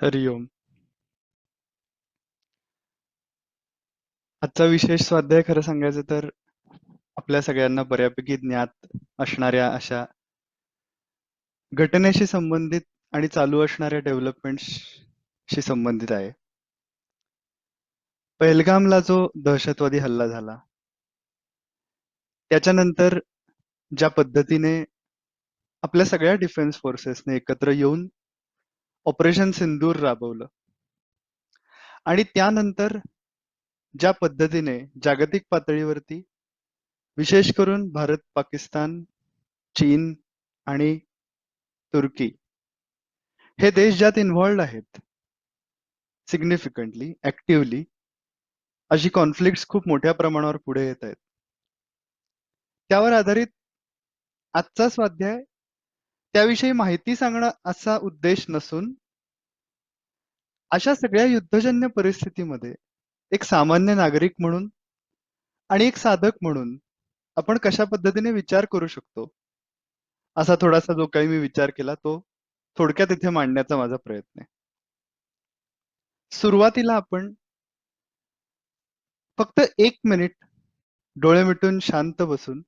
हरिओम. आजचा विशेष स्वाध्याय खरं सांगायचं तर आपल्या सगळ्यांना बऱ्यापैकी ज्ञात असणाऱ्या अशा घटनेशी संबंधित आणि चालू असणाऱ्या डेव्हलपमेंटशी संबंधित आहे. पहलगामला जो दहशतवादी हल्ला झाला त्याच्यानंतर ज्या पद्धतीने आपल्या सगळ्या डिफेन्स फोर्सेसने एकत्र येऊन ऑपरेशन सिंदूर राबवलं. आणि त्यानंतर ज्या पद्धतीने जागतिक पातळीवरती विशेष करून भारत, पाकिस्तान, चीन आणि तुर्की हे देश ज्यात इन्व्हॉल्ड आहेत सिग्निफिकंटली ऍक्टिव्हली अशी कॉन्फ्लिक्ट खूप मोठ्या प्रमाणावर पुढे येत आहेत. त्यावर आधारित आजचा स्वाध्याय त्याविषयी माहिती सांगणं असा उद्देश नसून अशा सगळ्या युद्धजन्य परिस्थितीमध्ये एक सामान्य नागरिक म्हणून आणि एक साधक म्हणून आपण कशा पद्धतीने विचार करू शकतो? असा थोडासा जो काही मी विचार केला तो थोडक्यात इथे मांडण्याचा माझा प्रयत्न आहे. सुरुवातीला आपण फक्त एक मिनिट डोळे मिटून शांत बसून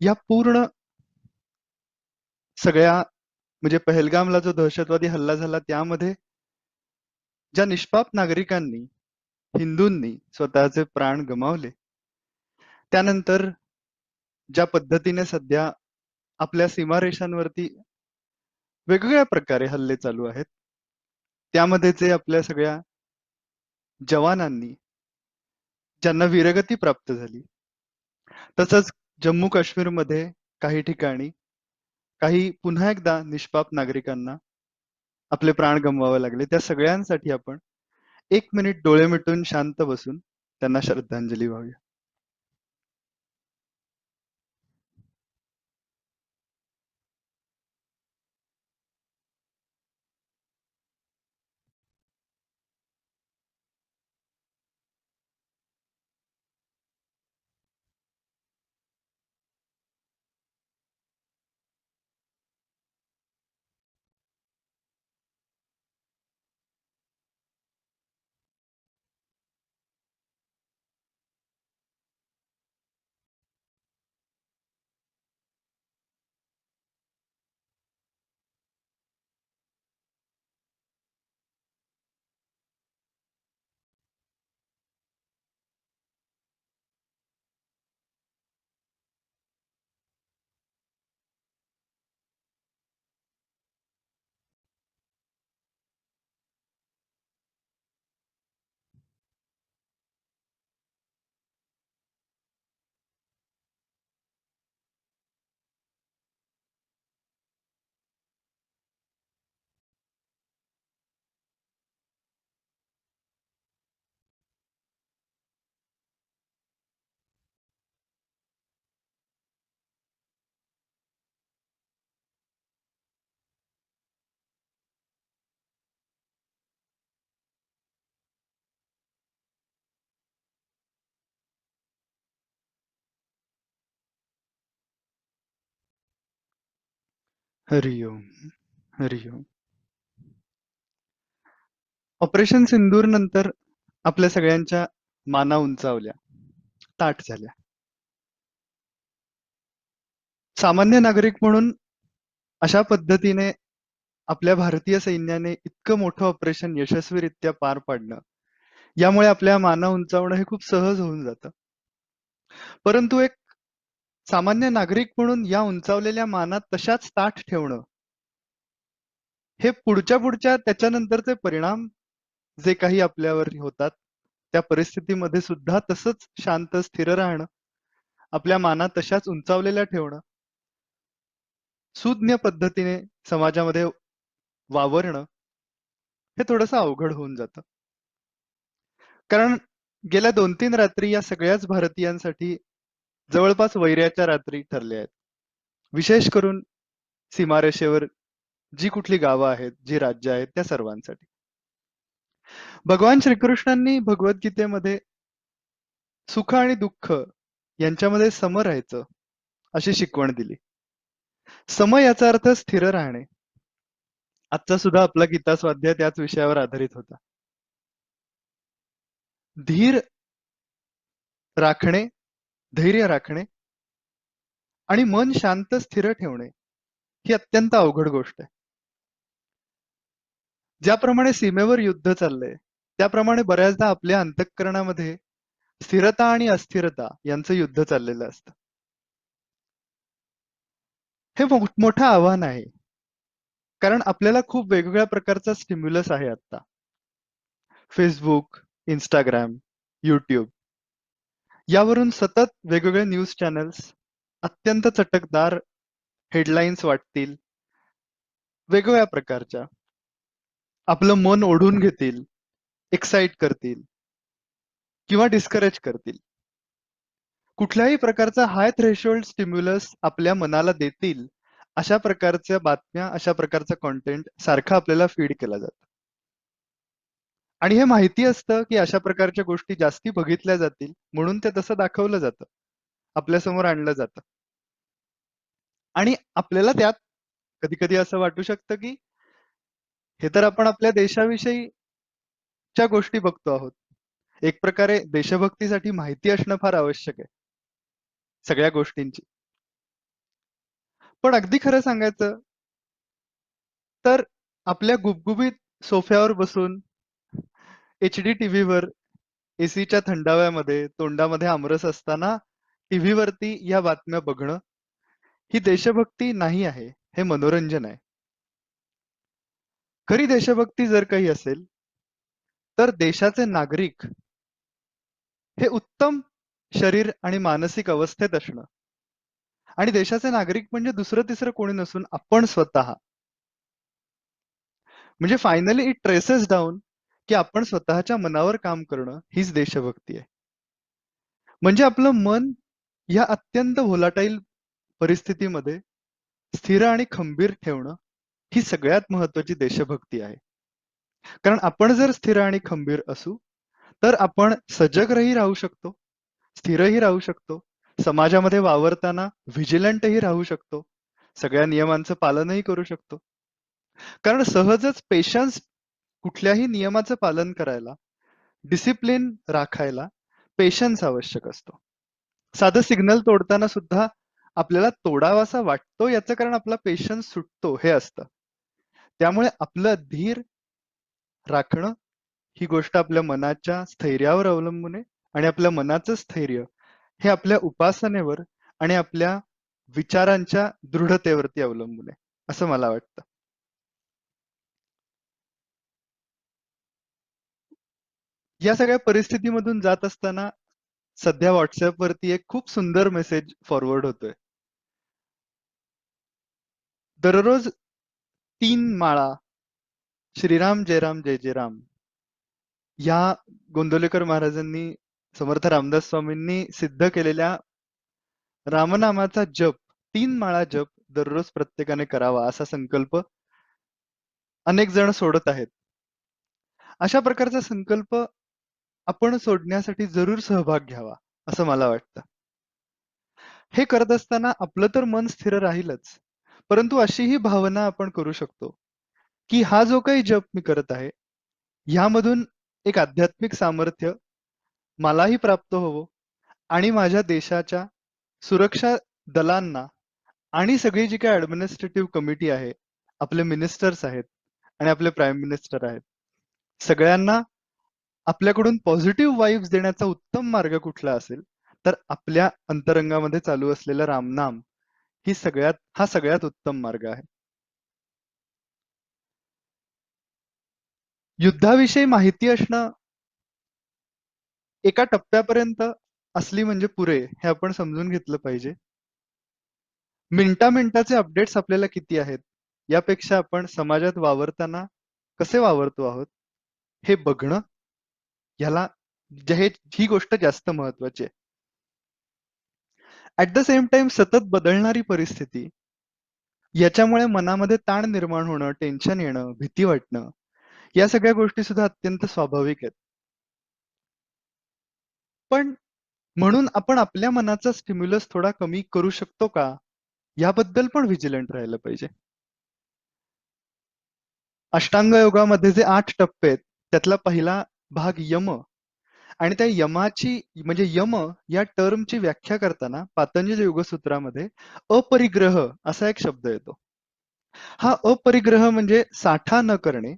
या पूर्ण सगळ्या म्हणजे पहलगामला जो दहशतवादी हल्ला झाला त्यामध्ये ज्या निष्पाप नागरिकांनी हिंदूंनी स्वतःचे प्राण गमावले त्यानंतर ज्या पद्धतीने सध्या आपल्या सीमारेषांवरती वेगवेगळ्या प्रकारे हल्ले चालू आहेत त्यामध्ये जे आपल्या सगळ्या जवानांनी ज्यांना वीरगती प्राप्त झाली तसंच जम्मू काश्मीरमध्ये काही ठिकाणी काही पुन्हा एकदा निष्पाप नागरिकांना आपले प्राण गमवावे लागले. त्या सगळ्यांसाठी आपण एक मिनिट डोळे मिटून शांत बसून त्यांना श्रद्धांजली व्हावी हरिओम हरिओम. ऑपरेशन सिंदूर नंतर आपल्या सगळ्यांच्या माना उंचावल्या ताट झाल्या. सामान्य नागरिक म्हणून अशा पद्धतीने आपल्या भारतीय सैन्याने इतकं मोठं ऑपरेशन यशस्वीरित्या पार पाडणं यामुळे आपल्या माना उंचावणं हे खूप सहज होऊन जातं. परंतु एक सामान्य नागरिक म्हणून या उंचावलेल्या मानात तशाच ताठ ठेवणं. हे पुढच्या पुढच्या त्याच्यानंतरचे परिणाम जे काही आपल्यावर होतात त्या परिस्थितीमध्ये सुद्धा तसंच शांत स्थिर राहणं आपल्या माना तशाच उंचावलेल्या ठेवणं सुज्ञ पद्धतीने समाजामध्ये वावरणं हे थोडस अवघड होऊन जातं. कारण गेल्या दोन तीन रात्री या सगळ्याच भारतीयांसाठी जवळपास वैर्याच्या रात्री ठरल्या आहेत. विशेष करून सीमारेषेवर जी कुठली गावं आहेत जी राज्य आहेत त्या सर्वांसाठी. भगवान श्रीकृष्णांनी भगवद्गीतेमध्ये सुख आणि दुःख यांच्यामध्ये सम राहायचं अशी शिकवण दिली. सम याचा अर्थ स्थिर राहणे. आजचा सुद्धा आपला गीता स्वाध्याय त्याच विषयावर आधारित होता. धीर राखणे धैर्य राखणे आणि मन शांत स्थिर ठेवणे ही अत्यंत अवघड गोष्ट आहे. ज्याप्रमाणे सीमेवर युद्ध चाललंय त्याप्रमाणे बऱ्याचदा आपल्या अंतःकरणामध्ये स्थिरता आणि अस्थिरता यांचं युद्ध चाललेलं असतं. हे मोठं आव्हान आहे. कारण आपल्याला खूप वेगवेगळ्या प्रकारचा स्टिम्युलस आहे आता फेसबुक इंस्टाग्राम युट्यूब यावरून सतत वेगवेगळे न्यूज चॅनल्स अत्यंत चटकदार हेडलाईन्स वाटतील. वेगवेगळ्या प्रकारच्या. आपलं मन ओढून घेतील एक्साइट करतील किंवा डिस्करेज करतील. कुठल्याही प्रकारचा हाय थ्रेशोल्ड स्टिम्युलस आपल्या मनाला देतील अशा प्रकारच्या बातम्या अशा प्रकारचा कॉन्टेंट सारखा आपल्याला फीड केला जातो. आणि हे माहिती असतं की अशा प्रकारच्या गोष्टी जास्ती बघितल्या जातील म्हणून ते तसं दाखवलं जातं. आपल्यासमोर आणलं जातं. आणि आपल्याला त्यात कधी कधी असं वाटू शकतं की हे तर आपण आपल्या देशाविषयी च्या गोष्टी बघतो आहोत. एक प्रकारे देशभक्तीसाठी माहिती असणं फार आवश्यक आहे. सगळ्या गोष्टींची. पण अगदी खरं सांगायचं तर आपल्या गुबगुबीत सोफ्यावर बसून एच डी टीव्हीवर एसीच्या थंडाव्यामध्ये तोंडामध्ये आमरस असताना टीव्हीवरती या बातम्या बघणं ही देशभक्ती नाही आहे हे मनोरंजन आहे. खरी देशभक्ती जर काही असेल तर देशाचे नागरिक हे उत्तम शरीर आणि मानसिक अवस्थेत असणं. आणि देशाचे नागरिक म्हणजे दुसरं तिसरं कोणी नसून आपण स्वतः. म्हणजे फायनली इट ट्रेसेस डाऊन की आपण स्वतःच्या मनावर काम करणं हीच देशभक्ती आहे. म्हणजे आपलं मन या अत्यंत व्होलाटाईल परिस्थितीमध्ये स्थिर आणि खंबीर ठेवणं ही सगळ्यात महत्वाची देशभक्ती आहे. कारण आपण जर स्थिर आणि खंबीर असू तर आपण सजगही राहू शकतो स्थिरही राहू शकतो समाजामध्ये वावरताना व्हिजिलंटही राहू शकतो सगळ्या नियमांचं पालनही करू शकतो. कारण सहजच पेशन्स कुठल्याही नियमाचं पालन करायला डिसिप्लिन राखायला पेशन्स आवश्यक असतो. साधं सिग्नल तोडताना सुद्धा आपल्याला तोडावासा वाटतो याचं कारण आपला पेशन्स सुटतो हे असतं. त्यामुळे आपलं धीर राखणं ही गोष्ट आपल्या मनाच्या स्थैर्यावर अवलंबून आहे आणि आपल्या मनाचं स्थैर्य हे आपल्या उपासनेवर आणि आपल्या विचारांच्या दृढतेवरती अवलंबून आहे असं मला वाटतं. या सगळ्या परिस्थितीमधून जात असताना सध्या व्हॉट्सअप वरती एक खूप सुंदर मेसेज फॉरवर्ड होतोय. दररोज तीन माळा श्रीराम जयराम जय जयराम या गोंदवलेकर महाराजांनी समर्थ रामदास स्वामींनी सिद्ध केलेल्या रामनामाचा जप तीन माळा जप दररोज प्रत्येकाने करावा असा संकल्प अनेक जण सोडत आहेत. अशा प्रकारचा संकल्प आपण सोडण्यासाठी जरूर सहभाग घ्यावा असं मला वाटतं. हे करत असताना आपलं तर मन स्थिर राहीलच परंतु अशी ही भावना आपण करू शकतो की हा जो काही जप मी करत आहे ह्यामधून एक आध्यात्मिक सामर्थ्य मलाही प्राप्त होवो आणि माझ्या देशाच्या सुरक्षा दलांना आणि सगळी जी काही ऍडमिनिस्ट्रेटिव्ह कमिटी आहे आपले मिनिस्टर्स आहेत आणि आपले प्राईम मिनिस्टर आहेत सगळ्यांना आपल्याकडून पॉझिटिव्ह वाईब्स देण्याचा उत्तम मार्ग कुठला असेल तर आपल्या अंतरंगामध्ये चालू असलेला रामनाम ही सगळ्यात हा सगळ्यात उत्तम मार्ग आहे. युद्धाविषयी माहिती असणं एका टप्प्यापर्यंत असली म्हणजे पुरे हे आपण समजून घेतलं पाहिजे. मिनटा मिनटाचे अपडेट्स आपल्याला किती आहेत यापेक्षा आपण समाजात वावरताना कसे वावरतो आहोत हे बघणं ह्याला हे ही गोष्ट जास्त महत्वाची आहे. ऍट द सेम टाइम सतत बदलणारी परिस्थिती याच्यामुळे मनामध्ये ताण निर्माण होणं टेन्शन येणं भीती वाटणं या सगळ्या गोष्टी सुद्धा अत्यंत स्वाभाविक आहेत. पण म्हणून आपण आपल्या मनाचा स्टिम्युलस थोडा कमी करू शकतो का? याबद्दल पण व्हिजिलंट राहिलं पाहिजे. अष्टांग योगामध्ये जे आठ टप्पे आहेत त्यातला पहिला भाग यम. आणि त्या यमाची म्हणजे यम या टर्मची व्याख्या करताना पातंजल योगसूत्रामध्ये अपरिग्रह असा एक शब्द येतो. हा अपरिग्रह म्हणजे साठा न करणे.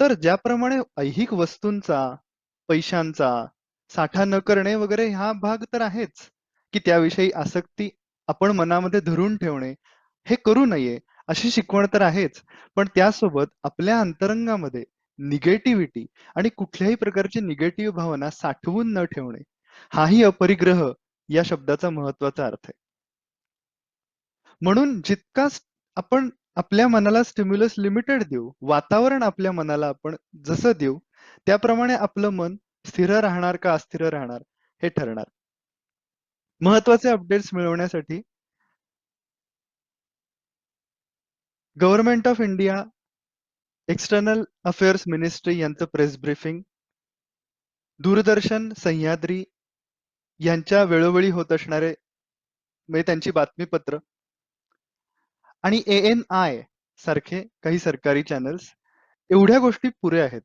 तर ज्याप्रमाणे ऐहिक वस्तूंचा पैशांचा साठा न करणे वगैरे हा भाग तर आहेच की त्याविषयी आसक्ती आपण मनामध्ये धरून ठेवणे हे करू नये अशी शिकवण तर आहेच पण त्यासोबत आपल्या अंतरंगामध्ये निगेटिव्हिटी आणि कुठल्याही प्रकारची निगेटिव्ह भावना साठवून न ठेवणे हाही अपरिग्रह या शब्दाचा महत्त्वाचा अर्थ आहे. म्हणून जितका आपण आपल्या मनाला स्टिम्युलस लिमिटेड देऊ वातावरण आपल्या मनाला आपण जसं देऊ त्याप्रमाणे आपलं मन स्थिर राहणार का अस्थिर राहणार हे ठरणार. महत्त्वाचे अपडेट्स मिळवण्यासाठी government of India external affairs ministry यांचं प्रेस ब्रीफिंग दूरदर्शन सह्याद्री यांच्या वेळोवेळी होत असणारे म्हणजे त्यांची बातमीपत्र. आणि ए एन आय सारखे काही सरकारी चॅनल्स एवढ्या गोष्टी पुरे आहेत.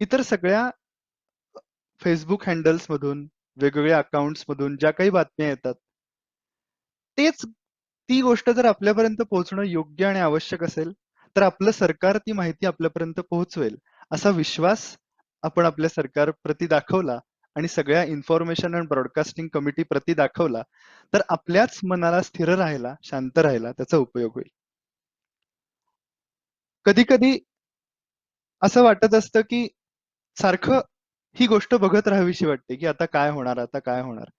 इतर सगळ्या फेसबुक हँडल्स मधून वेगवेगळ्या अकाउंट्स मधून ज्या काही बातम्या येतात तेच ती गोष्ट जर आपल्यापर्यंत पोहोचणं योग्य आणि आवश्यक असेल तर आपलं सरकार ती माहिती आपल्यापर्यंत पोहोचवेल असा विश्वास आपण आपल्या सरकार प्रती दाखवला आणि सगळ्या इन्फॉर्मेशन अँड ब्रॉडकास्टिंग कमिटी प्रती दाखवला तर आपल्याच मनाला स्थिर राहायला शांत राहायला त्याचा उपयोग होईल. कधी कधी असं वाटत असतं की सारखं ही गोष्ट बघत राहावीशी वाटते की आता काय होणार आता काय होणार.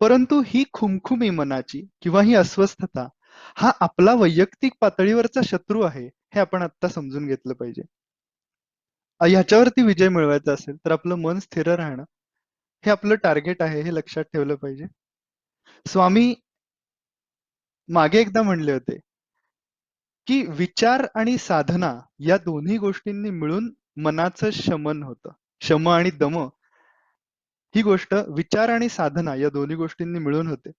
परंतु ही खुमखुमी मनाची किंवा ही अस्वस्थता हा आपला वैयक्तिक पातळीवरचा शत्रू आहे हे आपण आता समजून घेतलं पाहिजे. ह्याच्यावरती विजय मिळवायचा असेल तर आपलं मन स्थिर राहणं हे आपलं टार्गेट आहे हे लक्षात ठेवलं पाहिजे. स्वामी मागे एकदा म्हणले होते की विचार आणि साधना या दोन्ही गोष्टींनी मिळून मनाचं शमन होतं. शम आणि दम ही गोष्ट विचार आणि साधना या दोन्ही गोष्टींनी मिळून होते.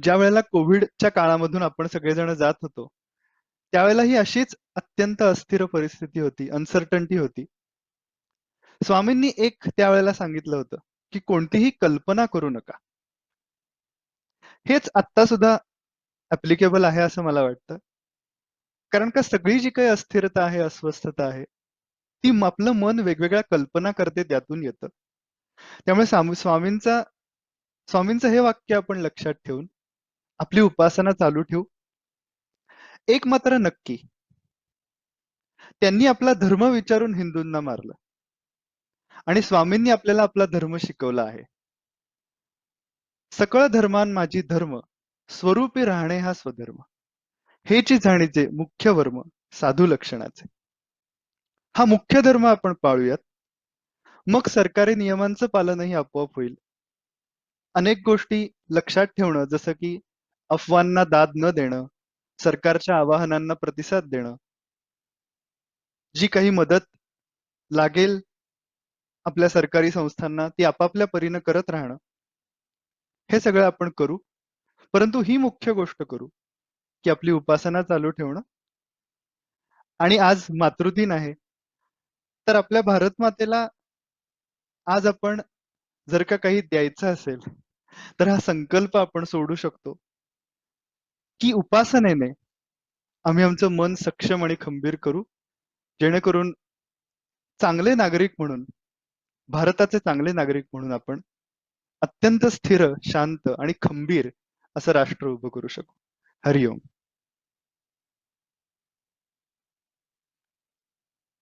ज्या वेळेला कोविडच्या काळामधून आपण सगळेजण जात होतो त्यावेळेला ही अशीच अत्यंत अस्थिर परिस्थिती होती अनसर्टन्टी होती. स्वामींनी एक त्यावेळेला सांगितलं होतं की कोणतीही कल्पना करू नका. हेच आत्ता सुद्धा ऍप्लिकेबल आहे असं मला वाटतं. कारण का सगळी जी काही अस्थिरता आहे अस्वस्थता आहे ती आपलं मन वेगवेगळ्या कल्पना करते त्यातून येतं. त्यामुळे स्वामींचा स्वामींचं हे वाक्य आपण लक्षात ठेवून आपली उपासना चालू ठेवू. एक मात्र नक्की. त्यांनी आपला धर्म विचारून हिंदूंना मारलं. आणि स्वामींनी आपल्याला आपला धर्म शिकवला आहे. सकळ धर्मान माझी धर्म स्वरूपी राहणे हा स्वधर्म. हेची जाणीचे मुख्य वर्म साधू लक्षणाचे. हा मुख्य धर्म आपण पाळूयात. मग सरकारी नियमांचं पालनही आपोआप होईल. अनेक गोष्टी लक्षात ठेवणं जसं की अफवांना दाद न देणं सरकारच्या आवाहनांना प्रतिसाद देणं. जी काही मदत लागेल आपल्या सरकारी संस्थांना ती आपापल्या परीनं करत राहणं हे सगळं आपण करू. परंतु ही मुख्य गोष्ट करू की आपली उपासना चालू ठेवणं. आणि आज मातृदिन आहे तर आपल्या भारत मातेला आज आपण जर का काही द्यायचं असेल तर हा संकल्प आपण सोडू शकतो. की उपासनेने आम्ही आमचं मन सक्षम आणि खंबीर करू जेणेकरून चांगले नागरिक म्हणून भारताचे चांगले नागरिक म्हणून आपण अत्यंत स्थिर शांत आणि खंबीर असं राष्ट्र उभं करू शकू. हरिओम.